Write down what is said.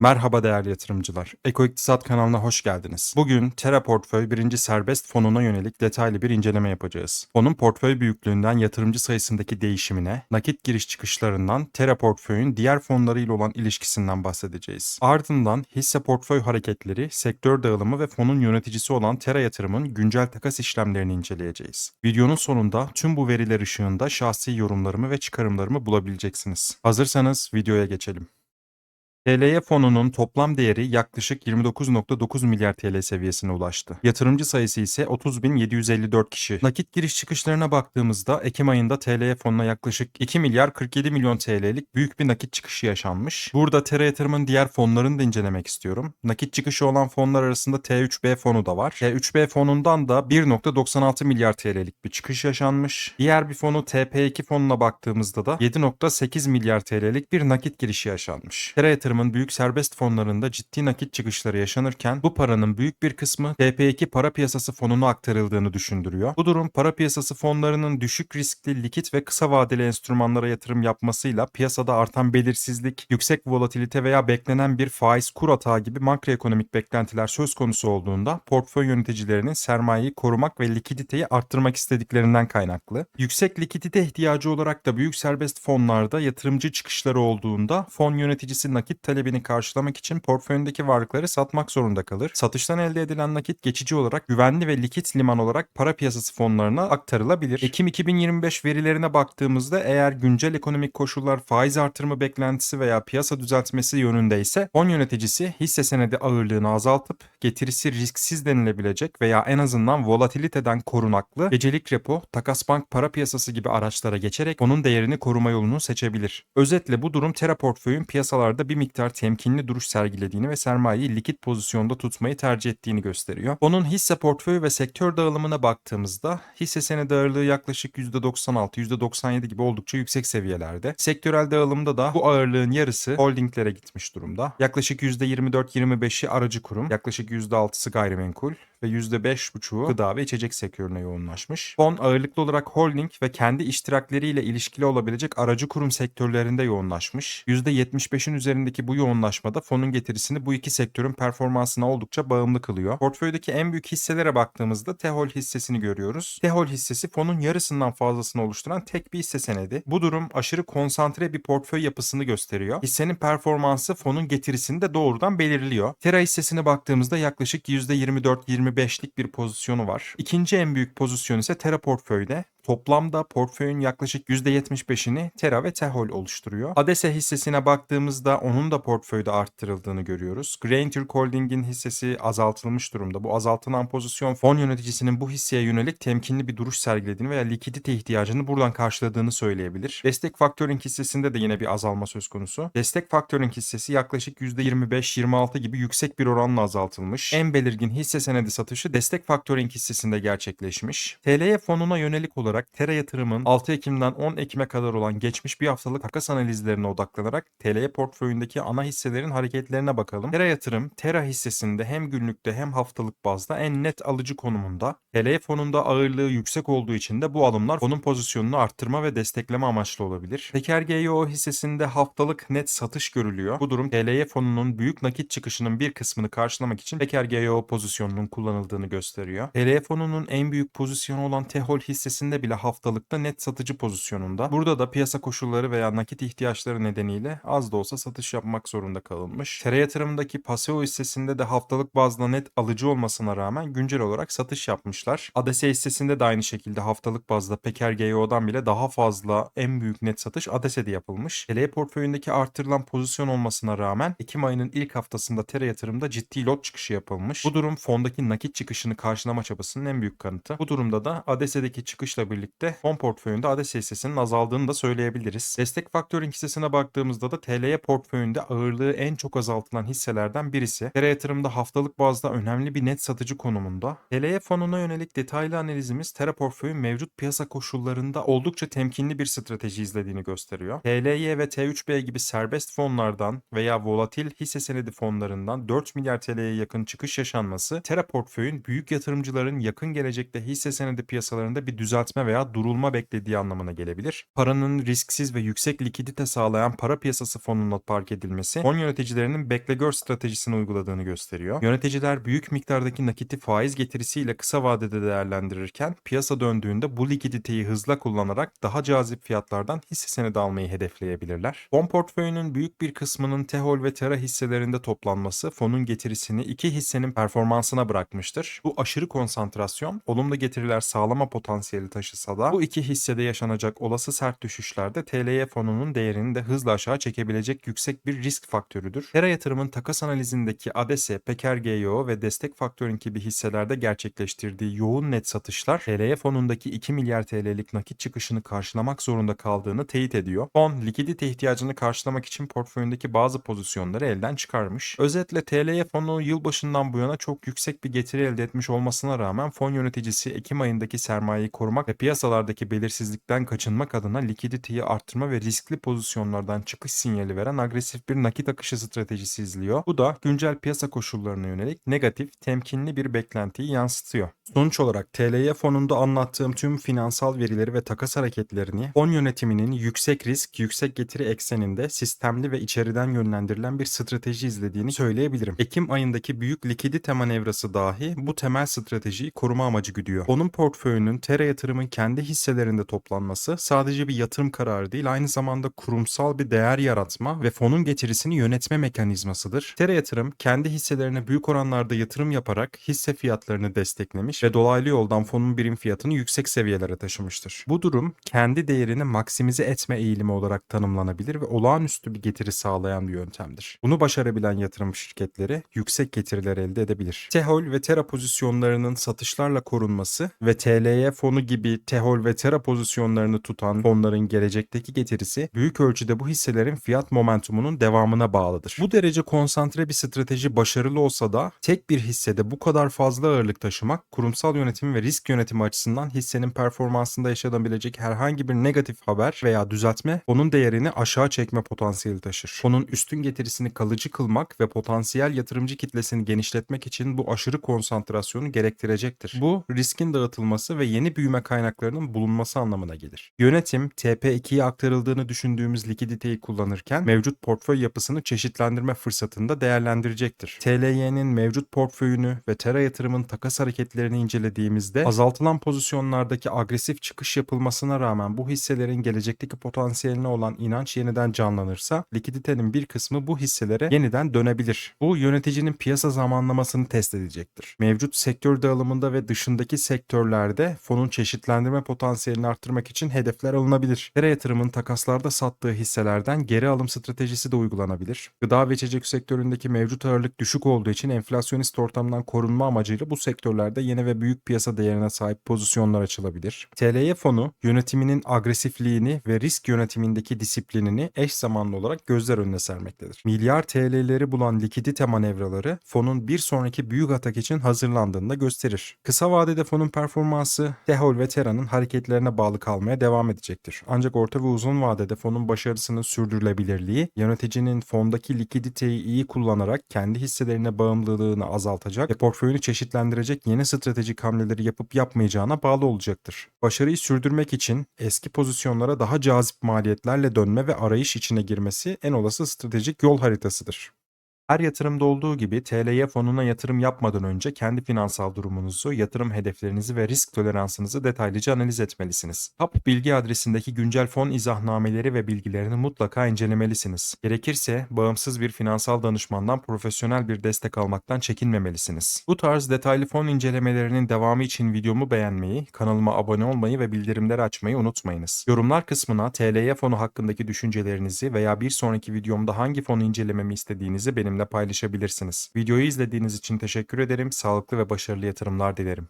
Merhaba değerli yatırımcılar. Eko İktisat kanalına hoş geldiniz. Bugün Terra Portföy 1. Serbest fonuna yönelik detaylı bir inceleme yapacağız. Fonun portföy büyüklüğünden yatırımcı sayısındaki değişimine, nakit giriş çıkışlarından Terra Portföy'ün diğer fonlarıyla olan ilişkisinden bahsedeceğiz. Ardından hisse portföy hareketleri, sektör dağılımı ve fonun yöneticisi olan Terra Yatırım'ın güncel takas işlemlerini inceleyeceğiz. Videonun sonunda tüm bu veriler ışığında şahsi yorumlarımı ve çıkarımlarımı bulabileceksiniz. Hazırsanız videoya geçelim. TLY fonunun toplam değeri yaklaşık 29.9 milyar TL seviyesine ulaştı. Yatırımcı sayısı ise 30.754 kişi. Nakit giriş çıkışlarına baktığımızda Ekim ayında TLY fonuna yaklaşık 2 milyar 47 milyon TL'lik büyük bir nakit çıkışı yaşanmış. Burada TR yatırımın diğer fonlarını da incelemek istiyorum. Nakit çıkışı olan fonlar arasında T3B fonu da var. T3B fonundan da 1.96 milyar TL'lik bir çıkış yaşanmış. Diğer bir fonu TP2 fonuna baktığımızda da 7.8 milyar TL'lik bir nakit girişi yaşanmış. TR yatırımın büyük serbest fonlarında ciddi nakit çıkışları yaşanırken bu paranın büyük bir kısmı TP2 para piyasası fonuna aktarıldığını düşündürüyor. Bu durum para piyasası fonlarının düşük riskli likit ve kısa vadeli enstrümanlara yatırım yapmasıyla piyasada artan belirsizlik, yüksek volatilite veya beklenen bir faiz kur atağı gibi makroekonomik beklentiler söz konusu olduğunda portföy yöneticilerinin sermayeyi korumak ve likiditeyi arttırmak istediklerinden kaynaklı. Yüksek likidite ihtiyacı olarak da büyük serbest fonlarda yatırımcı çıkışları olduğunda fon yöneticisi nakit talebini karşılamak için portföyündeki varlıkları satmak zorunda kalır. Satıştan elde edilen nakit geçici olarak güvenli ve likit liman olarak para piyasası fonlarına aktarılabilir. Ekim 2025 verilerine baktığımızda eğer güncel ekonomik koşullar faiz artırımı beklentisi veya piyasa düzeltmesi yönündeyse fon yöneticisi hisse senedi ağırlığını azaltıp getirisi risksiz denilebilecek veya en azından volatiliteden korunaklı gecelik repo, takas bank para piyasası gibi araçlara geçerek fonun değerini koruma yolunu seçebilir. Özetle bu durum Terra portföyün piyasalarda bir miktar temkinli duruş sergilediğini ve sermayeyi likit pozisyonda tutmayı tercih ettiğini gösteriyor. Fonun hisse portföyü ve sektör dağılımına baktığımızda hisse senedi ağırlığı yaklaşık %96, %97 gibi oldukça yüksek seviyelerde. Sektörel dağılımda da bu ağırlığın yarısı holdinglere gitmiş durumda. Yaklaşık %24-25'i aracı kurum, yaklaşık %6'sı gayrimenkul ve %5,5'u gıda ve içecek sektörüne yoğunlaşmış. Fon ağırlıklı olarak holding ve kendi iştirakleriyle ilişkili olabilecek aracı kurum sektörlerinde yoğunlaşmış. %75'in üzerindeki bu yoğunlaşmada fonun getirisini bu iki sektörün performansına oldukça bağımlı kılıyor. Portföydeki en büyük hisselere baktığımızda Tehol hissesini görüyoruz. Tehol hissesi fonun yarısından fazlasını oluşturan tek bir hisse senedi. Bu durum aşırı konsantre bir portföy yapısını gösteriyor. Hissenin performansı fonun getirisini de doğrudan belirliyor. Tera hissesine baktığımızda yaklaşık %24-25'lik bir pozisyonu var. İkinci en büyük pozisyon ise Tera portföyde. Toplamda portföyün yaklaşık %75'ini Tera ve Tehol oluşturuyor. Adese hissesine baktığımızda onun da portföyde arttırıldığını görüyoruz. Grain Türk Holding'in hissesi azaltılmış durumda. Bu azaltılan pozisyon fon yöneticisinin bu hisseye yönelik temkinli bir duruş sergilediğini veya likidite ihtiyacını buradan karşıladığını söyleyebilir. Destek Factoring hissesinde de yine bir azalma söz konusu. Destek Factoring hissesi yaklaşık %25-26 gibi yüksek bir oranla azaltılmış. En belirgin hisse senedi satışı Destek Factoring hissesinde gerçekleşmiş. TLY fonuna yönelik olarak Tera Yatırım'ın 6 Ekim'den 10 Ekim'e kadar olan geçmiş bir haftalık takas analizlerine odaklanarak TLY portföyündeki ana hisselerin hareketlerine bakalım. Tera Yatırım, Tera hissesinde hem günlükte hem haftalık bazda en net alıcı konumunda. TLY fonunda ağırlığı yüksek olduğu için de bu alımlar fonun pozisyonunu arttırma ve destekleme amaçlı olabilir. Peker GYO hissesinde haftalık net satış görülüyor. Bu durum TLY fonunun büyük nakit çıkışının bir kısmını karşılamak için Peker GYO pozisyonunun kullanıldığını gösteriyor. TLY fonunun en büyük pozisyonu olan Tehol hissesinde bile haftalıkta net satıcı pozisyonunda. Burada da piyasa koşulları veya nakit ihtiyaçları nedeniyle az da olsa satış yapmak zorunda kalınmış. Tere yatırımdaki Paseo hissesinde de haftalık bazda net alıcı olmasına rağmen güncel olarak satış yapmışlar. Adese hissesinde de aynı şekilde haftalık bazda Peker GYO'dan bile daha fazla en büyük net satış Adese'de yapılmış. TLE portföyündeki artırılan pozisyon olmasına rağmen Ekim ayının ilk haftasında Tere yatırımda ciddi lot çıkışı yapılmış. Bu durum fondaki nakit çıkışını karşılama çabasının en büyük kanıtı. Bu durumda da Adese'deki çıkışla birlikte fon portföyünde Adese hissesinin azaldığını da söyleyebiliriz. Destek Factoring hissesine baktığımızda da TLY portföyünde ağırlığı en çok azaltılan hisselerden birisi. TR yatırımda haftalık bazda önemli bir net satıcı konumunda. TLY fonuna yönelik detaylı analizimiz Tera portföyün mevcut piyasa koşullarında oldukça temkinli bir strateji izlediğini gösteriyor. TLY ve T3B gibi serbest fonlardan veya volatil hisse senedi fonlarından 4 milyar TL'ye yakın çıkış yaşanması Tera portföyün büyük yatırımcıların yakın gelecekte hisse senedi piyasalarında bir düzeltme düzeltme veya durulma beklediği anlamına gelebilir. Paranın risksiz ve yüksek likidite sağlayan para piyasası fonuna park edilmesi fon yöneticilerinin bekle gör stratejisini uyguladığını gösteriyor. Yöneticiler büyük miktardaki nakiti faiz getirisiyle kısa vadede değerlendirirken piyasa döndüğünde bu likiditeyi hızla kullanarak daha cazip fiyatlardan hisse senedi almayı hedefleyebilirler. Fon portföyünün büyük bir kısmının Tehol ve Tera hisselerinde toplanması fonun getirisini iki hissenin performansına bırakmıştır. Bu aşırı konsantrasyon olumlu getiriler sağlama potansiyeli taşısa da bu iki hissede yaşanacak olası sert düşüşlerde TLY fonunun değerini de hızla aşağı çekebilecek yüksek bir risk faktörüdür. Tera yatırımın takas analizindeki ADESE, Peker GYO ve Destek Faktörün gibi hisselerde gerçekleştirdiği yoğun net satışlar TLY fonundaki 2 milyar TL'lik nakit çıkışını karşılamak zorunda kaldığını teyit ediyor. Fon likidite ihtiyacını karşılamak için portföyündeki bazı pozisyonları elden çıkarmış. Özetle TLY fonu yılbaşından bu yana çok yüksek bir getiri elde etmiş olmasına rağmen fon yöneticisi Ekim ayındaki sermayeyi korumak ve piyasalardaki belirsizlikten kaçınmak adına likiditeyi arttırma ve riskli pozisyonlardan çıkış sinyali veren agresif bir nakit akışı stratejisi izliyor. Bu da güncel piyasa koşullarına yönelik negatif, temkinli bir beklentiyi yansıtıyor. Sonuç olarak TLY fonunda anlattığım tüm finansal verileri ve takas hareketlerini fon yönetiminin yüksek risk, yüksek getiri ekseninde sistemli ve içeriden yönlendirilen bir strateji izlediğini söyleyebilirim. Ekim ayındaki büyük likidite manevrası dahi bu temel stratejiyi koruma amacı güdüyor. Fonun portföyünün Tera yatırımın kendi hisselerinde toplanması sadece bir yatırım kararı değil aynı zamanda kurumsal bir değer yaratma ve fonun getirisini yönetme mekanizmasıdır. Tera yatırım kendi hisselerine büyük oranlarda yatırım yaparak hisse fiyatlarını desteklemiş ve dolaylı yoldan fonun birim fiyatını yüksek seviyelere taşımıştır. Bu durum kendi değerini maksimize etme eğilimi olarak tanımlanabilir ve olağanüstü bir getiri sağlayan bir yöntemdir. Bunu başarabilen yatırım şirketleri yüksek getiriler elde edebilir. Tehol ve Tera pozisyonlarının satışlarla korunması ve TLY fonu gibi Tehol ve Tera pozisyonlarını tutan fonların gelecekteki getirisi büyük ölçüde bu hisselerin fiyat momentumunun devamına bağlıdır. Bu derece konsantre bir strateji başarılı olsa da tek bir hissede bu kadar fazla ağırlık taşımak kurumsal yönetim ve risk yönetimi açısından hissenin performansında yaşanabilecek herhangi bir negatif haber veya düzeltme fonun değerini aşağı çekme potansiyeli taşır. Fonun üstün getirisini kalıcı kılmak ve potansiyel yatırımcı kitlesini genişletmek için bu aşırı konsantrasyonu gerektirecektir. Bu riskin dağıtılması ve yeni büyüme kaynaklarının bulunması anlamına gelir. Yönetim TP2'ye aktarıldığını düşündüğümüz likiditeyi kullanırken mevcut portföy yapısını çeşitlendirme fırsatını da değerlendirecektir. TLY'nin mevcut portföyünü ve Tera yatırımın takas hareketlerini incelediğimizde azaltılan pozisyonlardaki agresif çıkış yapılmasına rağmen bu hisselerin gelecekteki potansiyeline olan inanç yeniden canlanırsa likiditenin bir kısmı bu hisselere yeniden dönebilir. Bu yöneticinin piyasa zamanlamasını test edecektir. Mevcut sektör dağılımında ve dışındaki sektörlerde fonun çeşitlendirme potansiyelini arttırmak için hedefler alınabilir. Tera yatırımın takaslarda sattığı hisselerden geri alım stratejisi de uygulanabilir. Gıda ve içecek sektöründeki mevcut ağırlık düşük olduğu için enflasyonist ortamdan korunma amacıyla bu sektörlerde yeni ve büyük piyasa değerine sahip pozisyonlar açılabilir. TLY fonu yönetiminin agresifliğini ve risk yönetimindeki disiplinini eş zamanlı olarak gözler önüne sermektedir. Milyar TL'leri bulan likidite manevraları fonun bir sonraki büyük atak için hazırlandığını da gösterir. Kısa vadede fonun performansı Tehol ve Tera'nın hareketlerine bağlı kalmaya devam edecektir. Ancak orta ve uzun vadede fonun başarısının sürdürülebilirliği yöneticinin fondaki likiditeyi iyi kullanarak kendi hisselerine bağımlılığını azaltacak ve portföyünü çeşitlendirecek yeni stratejik hamleleri yapıp yapmayacağına bağlı olacaktır. Başarıyı sürdürmek için eski pozisyonlara daha cazip maliyetlerle dönme ve arayış içine girmesi en olası stratejik yol haritasıdır. Her yatırımda olduğu gibi TLY fonuna yatırım yapmadan önce kendi finansal durumunuzu, yatırım hedeflerinizi ve risk toleransınızı detaylıca analiz etmelisiniz. TAP bilgi adresindeki güncel fon izahnameleri ve bilgilerini mutlaka incelemelisiniz. Gerekirse bağımsız bir finansal danışmandan profesyonel bir destek almaktan çekinmemelisiniz. Bu tarz detaylı fon incelemelerinin devamı için videomu beğenmeyi, kanalıma abone olmayı ve bildirimleri açmayı unutmayınız. Yorumlar kısmına TLY fonu hakkındaki düşüncelerinizi veya bir sonraki videomda hangi fonu incelememi istediğinizi benimle paylaşabilirsiniz. Videoyu izlediğiniz için teşekkür ederim. Sağlıklı ve başarılı yatırımlar dilerim.